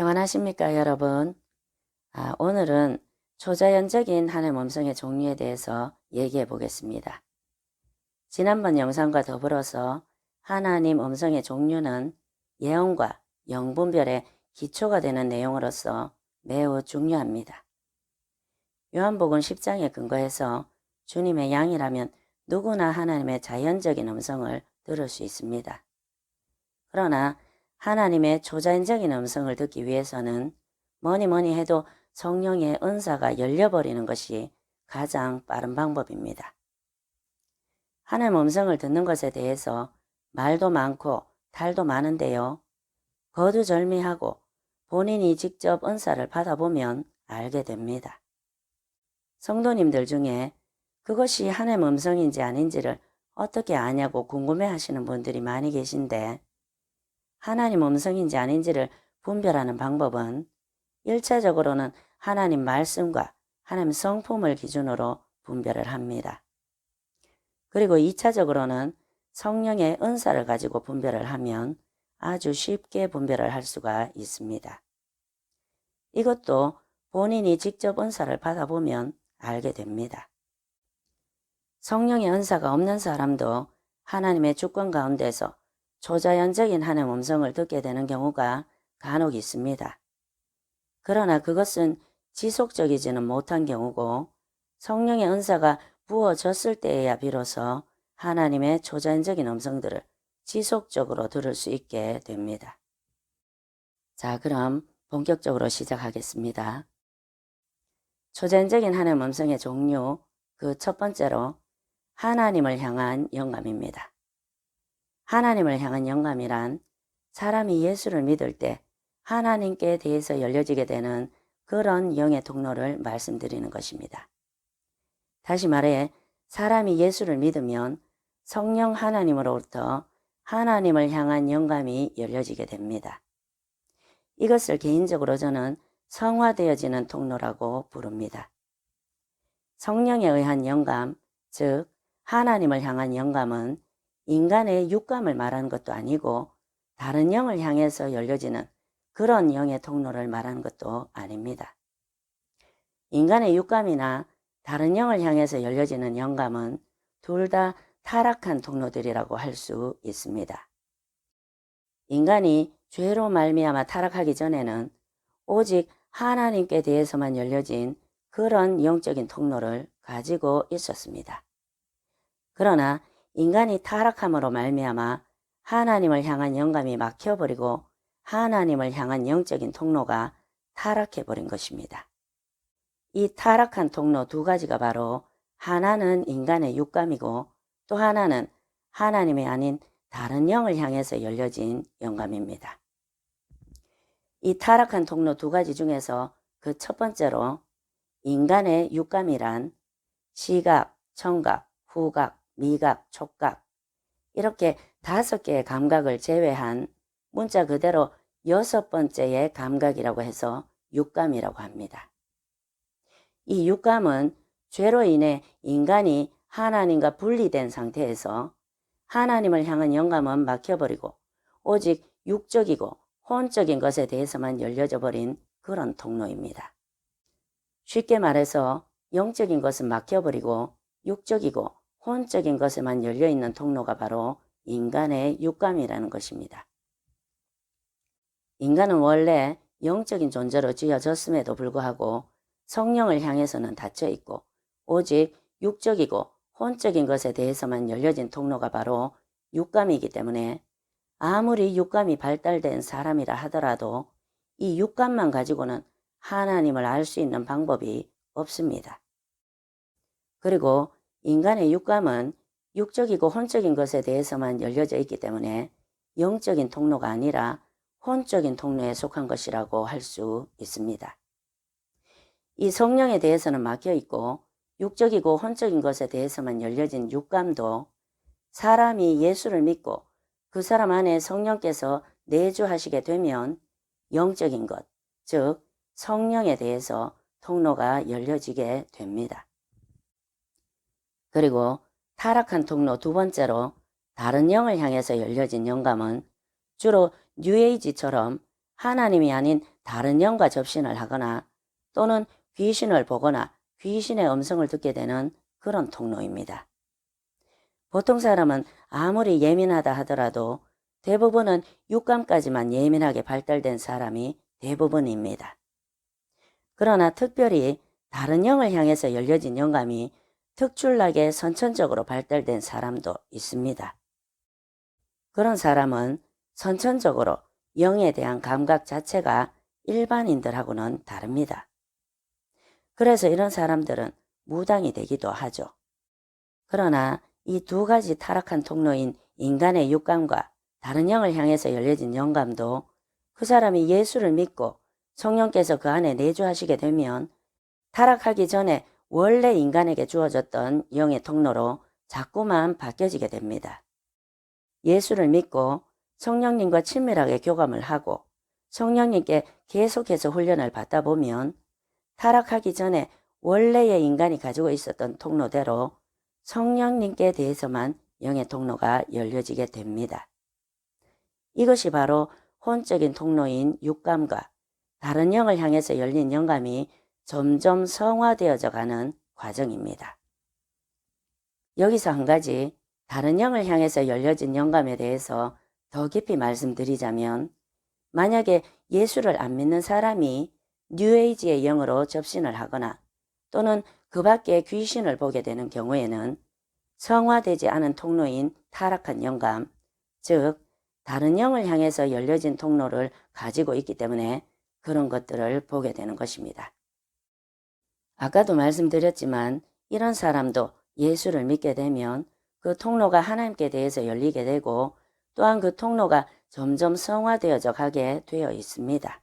평안하십니까, 여러분? 아, 오늘은 초자연적인 하나님 음성의 종류에 대해서 얘기해 보겠습니다. 지난번 영상과 더불어서 하나님 음성의 종류는 예언과 영분별의 기초가 되는 내용으로서 매우 중요합니다. 요한복음 10장에 근거해서 주님의 양이라면 누구나 하나님의 자연적인 음성을 들을 수 있습니다. 그러나 하나님의 초자연적인 음성을 듣기 위해서는 뭐니 뭐니 해도 성령의 은사가 열려버리는 것이 가장 빠른 방법입니다. 하나님 음성을 듣는 것에 대해서 말도 많고 탈도 많은데요. 거두절미하고 본인이 직접 은사를 받아보면 알게 됩니다. 성도님들 중에 그것이 하나님 음성인지 아닌지를 어떻게 아냐고 궁금해 하시는 분들이 많이 계신데 하나님 음성인지 아닌지를 분별하는 방법은 1차적으로는 하나님 말씀과 하나님 성품을 기준으로 분별을 합니다. 그리고 2차적으로는 성령의 은사를 가지고 분별을 하면 아주 쉽게 분별을 할 수가 있습니다. 이것도 본인이 직접 은사를 받아보면 알게 됩니다. 성령의 은사가 없는 사람도 하나님의 주권 가운데서 초자연적인 하나님 음성을 듣게 되는 경우가 간혹 있습니다. 그러나 그것은 지속적이지는 못한 경우고 성령의 은사가 부어졌을 때에야 비로소 하나님의 초자연적인 음성들을 지속적으로 들을 수 있게 됩니다. 자, 그럼 본격적으로 시작하겠습니다. 초자연적인 하나님 음성의 종류 그 첫 번째로 하나님을 향한 영감입니다. 하나님을 향한 영감이란 사람이 예수를 믿을 때 하나님께 대해서 열려지게 되는 그런 영의 통로를 말씀드리는 것입니다. 다시 말해 사람이 예수를 믿으면 성령 하나님으로부터 하나님을 향한 영감이 열려지게 됩니다. 이것을 개인적으로 저는 성화되어지는 통로라고 부릅니다. 성령에 의한 영감, 즉 하나님을 향한 영감은 인간의 육감을 말하는 것도 아니고 다른 영을 향해서 열려지는 그런 영의 통로를 말하는 것도 아닙니다. 인간의 육감이나 다른 영을 향해서 열려지는 영감은 둘 다 타락한 통로들이라고 할 수 있습니다. 인간이 죄로 말미암아 타락하기 전에는 오직 하나님께 대해서만 열려진 그런 영적인 통로를 가지고 있었습니다. 그러나 인간이 타락함으로 말미암아 하나님을 향한 영감이 막혀버리고 하나님을 향한 영적인 통로가 타락해버린 것입니다. 이 타락한 통로 두 가지가 바로 하나는 인간의 육감이고 또 하나는 하나님이 아닌 다른 영을 향해서 열려진 영감입니다. 이 타락한 통로 두 가지 중에서 그 첫 번째로 인간의 육감이란 시각, 청각, 후각, 미각, 촉각 이렇게 다섯 개의 감각을 제외한 문자 그대로 여섯 번째의 감각이라고 해서 육감이라고 합니다. 이 육감은 죄로 인해 인간이 하나님과 분리된 상태에서 하나님을 향한 영감은 막혀버리고 오직 육적이고 혼적인 것에 대해서만 열려져 버린 그런 통로입니다. 쉽게 말해서 영적인 것은 막혀버리고 육적이고 혼적인 것에만 열려있는 통로가 바로 인간의 육감이라는 것입니다. 인간은 원래 영적인 존재로 지어졌음에도 불구하고 성령을 향해서는 닫혀 있고 오직 육적이고 혼적인 것에 대해서만 열려진 통로가 바로 육감이기 때문에 아무리 육감이 발달된 사람이라 하더라도 이 육감만 가지고는 하나님을 알 수 있는 방법이 없습니다. 그리고 인간의 육감은 육적이고 혼적인 것에 대해서만 열려져 있기 때문에 영적인 통로가 아니라 혼적인 통로에 속한 것이라고 할 수 있습니다. 이 성령에 대해서는 막혀 있고 육적이고 혼적인 것에 대해서만 열려진 육감도 사람이 예수를 믿고 그 사람 안에 성령께서 내주하시게 되면 영적인 것, 즉 성령에 대해서 통로가 열려지게 됩니다. 그리고 타락한 통로 두 번째로 다른 영을 향해서 열려진 영감은 주로 뉴에이지처럼 하나님이 아닌 다른 영과 접신을 하거나 또는 귀신을 보거나 귀신의 음성을 듣게 되는 그런 통로입니다. 보통 사람은 아무리 예민하다 하더라도 대부분은 육감까지만 예민하게 발달된 사람이 대부분입니다. 그러나 특별히 다른 영을 향해서 열려진 영감이 특출나게 선천적으로 발달된 사람도 있습니다. 그런 사람은 선천적으로 영에 대한 감각 자체가 일반인들하고는 다릅니다. 그래서 이런 사람들은 무당이 되기도 하죠. 그러나 이 두 가지 타락한 통로인 인간의 육감과 다른 영을 향해서 열려진 영감도 그 사람이 예수를 믿고 성령께서 그 안에 내주하시게 되면 타락하기 전에 원래 인간에게 주어졌던 영의 통로로 자꾸만 바뀌어지게 됩니다. 예수를 믿고 성령님과 친밀하게 교감을 하고 성령님께 계속해서 훈련을 받다 보면 타락하기 전에 원래의 인간이 가지고 있었던 통로대로 성령님께 대해서만 영의 통로가 열려지게 됩니다. 이것이 바로 혼적인 통로인 육감과 다른 영을 향해서 열린 영감이 점점 성화되어져 가는 과정입니다. 여기서 한 가지 다른 영을 향해서 열려진 영감에 대해서 더 깊이 말씀드리자면 만약에 예수를 안 믿는 사람이 뉴에이지의 영으로 접신을 하거나 또는 그 밖에 귀신을 보게 되는 경우에는 성화되지 않은 통로인 타락한 영감, 즉 다른 영을 향해서 열려진 통로를 가지고 있기 때문에 그런 것들을 보게 되는 것입니다. 아까도 말씀드렸지만 이런 사람도 예수를 믿게 되면 그 통로가 하나님께 대해서 열리게 되고 또한 그 통로가 점점 성화되어져 가게 되어 있습니다.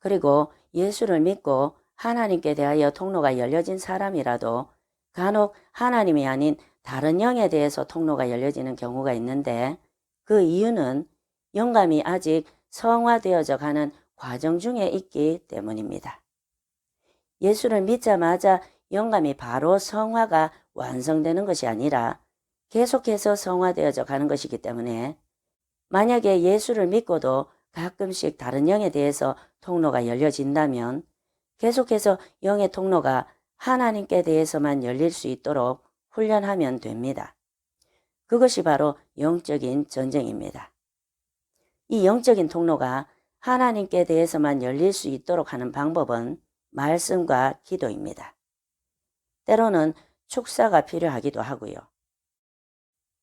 그리고 예수를 믿고 하나님께 대하여 통로가 열려진 사람이라도 간혹 하나님이 아닌 다른 영에 대해서 통로가 열려지는 경우가 있는데 그 이유는 영감이 아직 성화되어져 가는 과정 중에 있기 때문입니다. 예수를 믿자마자 영감이 바로 성화가 완성되는 것이 아니라 계속해서 성화되어져 가는 것이기 때문에 만약에 예수를 믿고도 가끔씩 다른 영에 대해서 통로가 열려진다면 계속해서 영의 통로가 하나님께 대해서만 열릴 수 있도록 훈련하면 됩니다. 그것이 바로 영적인 전쟁입니다. 이 영적인 통로가 하나님께 대해서만 열릴 수 있도록 하는 방법은 말씀과 기도입니다. 때로는 축사가 필요하기도 하고요.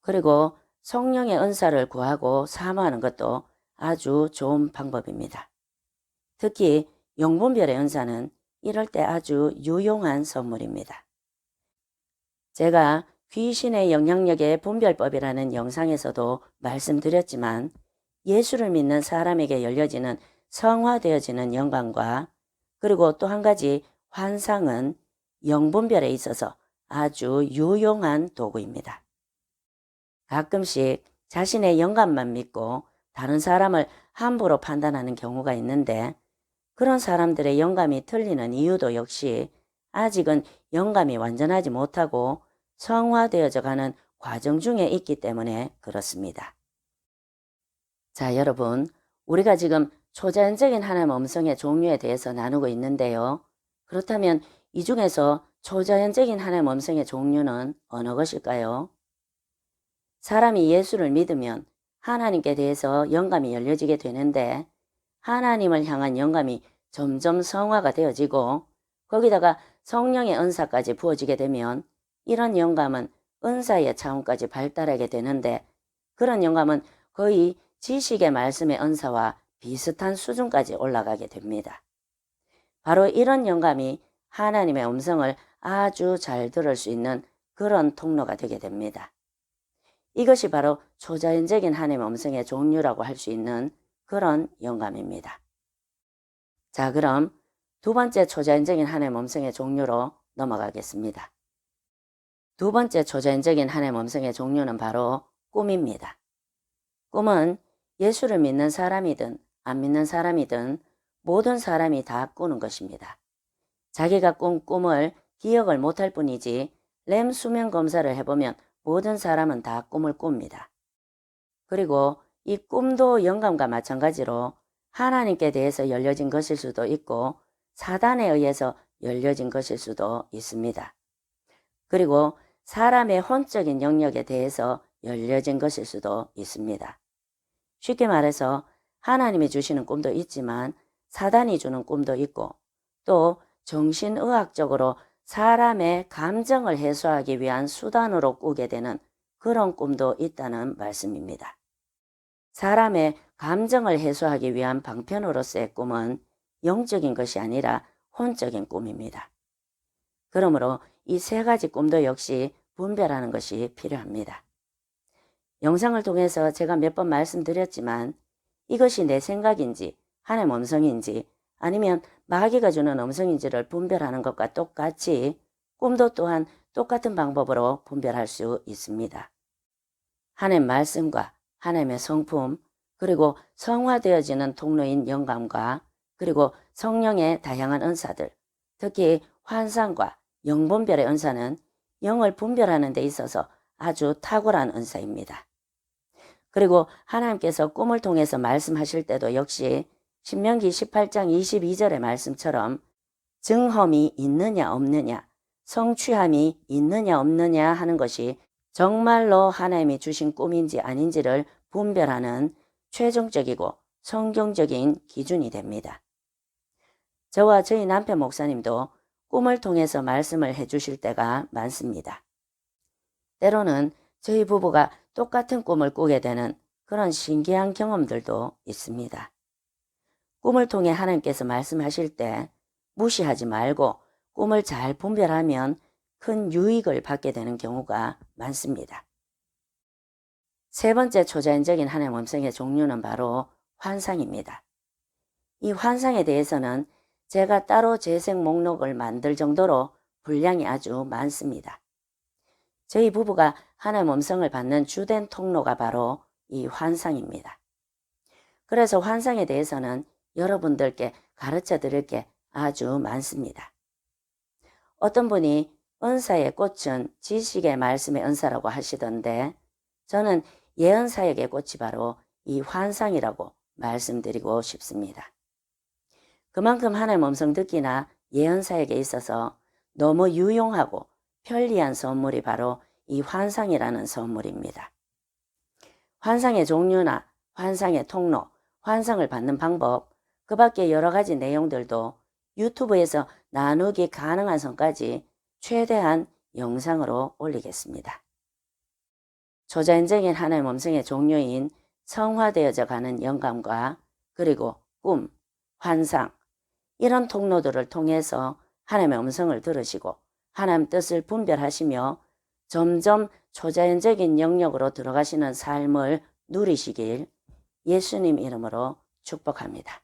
그리고 성령의 은사를 구하고 사모하는 것도 아주 좋은 방법입니다. 특히 영분별의 은사는 이럴 때 아주 유용한 선물입니다. 제가 귀신의 영향력의 분별법이라는 영상에서도 말씀드렸지만 예수를 믿는 사람에게 열려지는 성화되어지는 영광과 그리고 또 한 가지 환상은 영분별에 있어서 아주 유용한 도구입니다. 가끔씩 자신의 영감만 믿고 다른 사람을 함부로 판단하는 경우가 있는데 그런 사람들의 영감이 틀리는 이유도 역시 아직은 영감이 완전하지 못하고 성화되어져 가는 과정 중에 있기 때문에 그렇습니다. 자, 여러분, 우리가 지금 초자연적인 하나님 음성의 종류에 대해서 나누고 있는데요. 그렇다면 이 중에서 초자연적인 하나님 음성의 종류는 어느 것일까요? 사람이 예수를 믿으면 하나님께 대해서 영감이 열려지게 되는데 하나님을 향한 영감이 점점 성화가 되어지고 거기다가 성령의 은사까지 부어지게 되면 이런 영감은 은사의 차원까지 발달하게 되는데 그런 영감은 거의 지식의 말씀의 은사와 비슷한 수준까지 올라가게 됩니다. 바로 이런 영감이 하나님의 음성을 아주 잘 들을 수 있는 그런 통로가 되게 됩니다. 이것이 바로 초자연적인 하나님의 음성의 종류라고 할 수 있는 그런 영감입니다. 자, 그럼 두 번째 초자연적인 하나님의 음성의 종류로 넘어가겠습니다. 두 번째 초자연적인 하나님의 음성의 종류는 바로 꿈입니다. 꿈은 예수를 믿는 사람이든 안 믿는 사람이든 모든 사람이 다 꾸는 것입니다. 자기가 꾼 꿈을 기억을 못할 뿐이지 램 수면 검사를 해보면 모든 사람은 다 꿈을 꿉니다. 그리고 이 꿈도 영감과 마찬가지로 하나님께 대해서 열려진 것일 수도 있고 사단에 의해서 열려진 것일 수도 있습니다. 그리고 사람의 혼적인 영역에 대해서 열려진 것일 수도 있습니다. 쉽게 말해서 하나님이 주시는 꿈도 있지만 사단이 주는 꿈도 있고 또 정신의학적으로 사람의 감정을 해소하기 위한 수단으로 꾸게 되는 그런 꿈도 있다는 말씀입니다. 사람의 감정을 해소하기 위한 방편으로서의 꿈은 영적인 것이 아니라 혼적인 꿈입니다. 그러므로 이 세 가지 꿈도 역시 분별하는 것이 필요합니다. 영상을 통해서 제가 몇 번 말씀드렸지만 이것이 내 생각인지 하나님 음성인지 아니면 마귀가 주는 음성인지를 분별하는 것과 똑같이 꿈도 또한 똑같은 방법으로 분별할 수 있습니다. 하나님 말씀과 하나님의 성품 그리고 성화되어지는 통로인 영감과 그리고 성령의 다양한 은사들 특히 환상과 영분별의 은사는 영을 분별하는 데 있어서 아주 탁월한 은사입니다. 그리고 하나님께서 꿈을 통해서 말씀하실 때도 역시 신명기 18장 22절의 말씀처럼 증험이 있느냐 없느냐 성취함이 있느냐 없느냐 하는 것이 정말로 하나님이 주신 꿈인지 아닌지를 분별하는 최종적이고 성경적인 기준이 됩니다. 저와 저희 남편 목사님도 꿈을 통해서 말씀을 해주실 때가 많습니다. 때로는 저희 부부가 똑같은 꿈을 꾸게 되는 그런 신기한 경험들도 있습니다. 꿈을 통해 하나님께서 말씀하실 때 무시하지 말고 꿈을 잘 분별하면 큰 유익을 받게 되는 경우가 많습니다. 세 번째 초자연적인 하나님 음성의 종류는 바로 환상입니다. 이 환상에 대해서는 제가 따로 재생 목록을 만들 정도로 분량이 아주 많습니다. 저희 부부가 하나님 음성을 받는 주된 통로가 바로 이 환상입니다. 그래서 환상에 대해서는 여러분들께 가르쳐 드릴 게 아주 많습니다. 어떤 분이 은사의 꽃은 지식의 말씀의 은사라고 하시던데 저는 예언 사역의 꽃이 바로 이 환상이라고 말씀드리고 싶습니다. 그만큼 하나님 음성 듣기나 예언 사역에 있어서 너무 유용하고 편리한 선물이 바로 이 환상이라는 선물입니다. 환상의 종류나 환상의 통로, 환상을 받는 방법, 그 밖에 여러 가지 내용들도 유튜브에서 나누기 가능한 선까지 최대한 영상으로 올리겠습니다. 초자연적인 하나의 몸성의 종류인 성화되어져 가는 영감과 그리고 꿈, 환상 이런 통로들을 통해서 하나님의 음성을 들으시고 하나님 뜻을 분별하시며 점점 초자연적인 영역으로 들어가시는 삶을 누리시길 예수님 이름으로 축복합니다.